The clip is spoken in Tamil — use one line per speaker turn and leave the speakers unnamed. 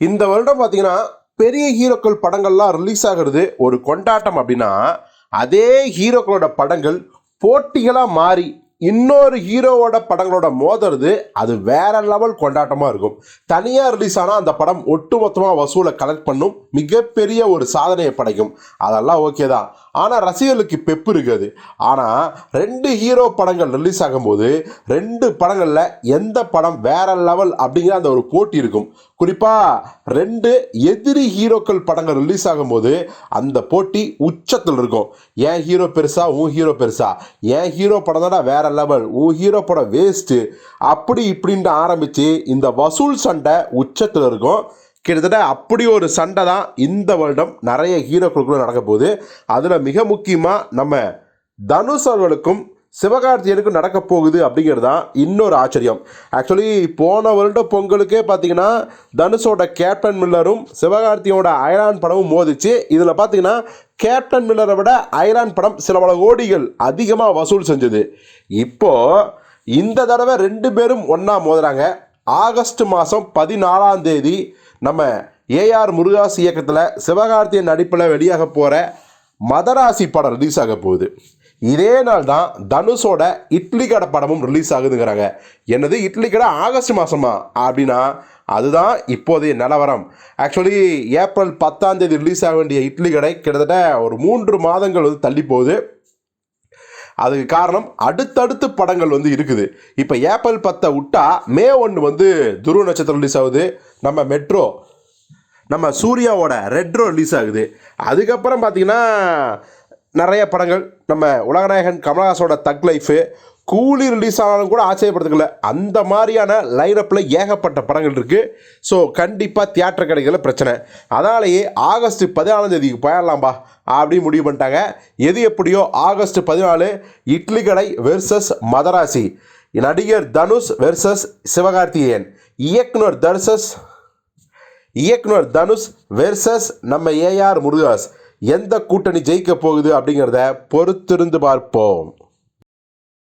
இந்த வருடம் பார்த்தீங்கன்னா பெரிய ஹீரோக்கள் படங்கள்லாம் ரிலீஸ் ஆகிறது ஒரு கொண்டாட்டம் அப்படின்னா அதே ஹீரோக்களோட படங்கள் போட்டிகளாக மாறி இன்னொரு ஹீரோவோட படங்களோட மோதுறது அது வேற லெவல் கொண்டாட்டமாக இருக்கும். தனியாக ரிலீஸ் ஆனால் அந்த படம் ஒட்டுமொத்தமாக வசூலை கலெக்ட் பண்ணும். மிகப்பெரிய ஒரு சாதனையை படைக்கும். அதெல்லாம் ஓகே தான். ஆனால் ரசிகர்களுக்கு பெப்பு இருக்காது. ஆனால் ரெண்டு ஹீரோ படங்கள் ரிலீஸ் ஆகும்போது ரெண்டு படங்களில் எந்த படம் வேற லெவல் அப்படிங்கிற அந்த ஒரு போட்டி இருக்கும். குறிப்பாக ரெண்டு எதிரி ஹீரோக்கள் படங்கள் ரிலீஸ் ஆகும்போது அந்த போட்டி உச்சத்தில் இருக்கும். ஏன் ஹீரோ பெருசா உன் ஹீரோ பெருசா? ஏன் ஹீரோ படம் தானே வேற லெவல் உன் ஹீரோ படம் வேஸ்ட்டு அப்படி இப்படின்ட்டு ஆரம்பித்து இந்த வசூல் சண்டை உச்சத்தில் இருக்கும். கிட்டத்தட்ட அப்படி ஒரு சண்டை தான் இந்த வருடம் நிறைய ஹீரோக்களுக்குள்ள நடக்க போகுது. அதில் மிக முக்கியமாக நம்ம தனுஷ் அவர்களுக்கும் சிவகார்த்தியனுக்கும் நடக்க போகுது அப்படிங்கிறது தான் இன்னொரு ஆச்சரியம். ஆக்சுவலி போன வருட பொங்கலுக்கே பார்த்தீங்கன்னா தனுஷோட கேப்டன் மில்லரும் சிவகார்த்தியோட அயலான் படமும் மோதிச்சு இதில் பார்த்தீங்கன்னா கேப்டன் மில்லரை விட அயலான் படம் சில பல கோடிகள் அதிகமாக வசூல் செஞ்சது. இப்போது இந்த தடவை ரெண்டு பேரும் ஒன்றா மோதுறாங்க. ஆகஸ்ட் மாதம் பதினாலாம் தேதி நம்ம ஏஆர் முருகாஸ் இயக்கத்தில் சிவகார்த்தியன் நடிப்பில் வெளியாக போகிற மதராசி படம் ரிலீஸ் ஆக போகுது. இதே நாள் தான் தனுஷோட இட்லி கடை படமும் ரிலீஸ் ஆகுதுங்கிறாங்க. என்னது? இட்லி கடை ஆகஸ்ட் மாதமா அப்படின்னா அதுதான் இப்போதைய நிலவரம். ஆக்சுவலி ஏப்ரல் பத்தாம் தேதி ரிலீஸ் ஆக வேண்டிய இட்லி கடை கிட்டத்தட்ட ஒரு மூன்று மாதங்கள் வந்து தள்ளி போகுது. அதுக்கு காரணம் அடுத்தடுத்து படங்கள் வந்து இருக்குது. இப்போ ஏப்ரல் பத்தை விட்டா மே ஒன்று வந்து துருவ நட்சத்திரம் ரிலீஸ் ஆகுது. நம்ம மெட்ரோ நம்ம சூர்யாவோட ரெட்ரோ ரிலீஸ் ஆகுது. அதுக்கப்புறம் பார்த்திங்கன்னா நிறைய படங்கள். நம்ம உலகநாயகன் கமலஹாசோட தக் லைஃபு கூலி ரிலீஸ் ஆனாலும் கூட ஆச்சரியப்படுத்துக்கல. அந்த மாதிரியான லைனப்பில் ஏகப்பட்ட படங்கள் இருக்குது ஸோ கண்டிப்பாக தியேட்டர் கிடைக்கல பிரச்சனை. அதனாலேயே ஆகஸ்ட் பதினாலாம் தேதிக்கு போயிடலாம்பா அப்படின்னு முடிவு பண்ணிட்டாங்க. எது எப்படியோ ஆகஸ்ட் பதினாலு இட்லி கடை வெர்சஸ் மதராசி. நடிகர் தனுஷ் வெர்சஸ் சிவகார்த்திகேயன். இயக்குனர் தர்சஸ் இயக்குனர் தனுஷ் வெர்சஸ் நம்ம ஏஆர் முருகாஸ் எந்த கூட்டணி ஜெயிக்க போகுது அப்படிங்கிறத பொறுத்திருந்து பார்ப்போம்.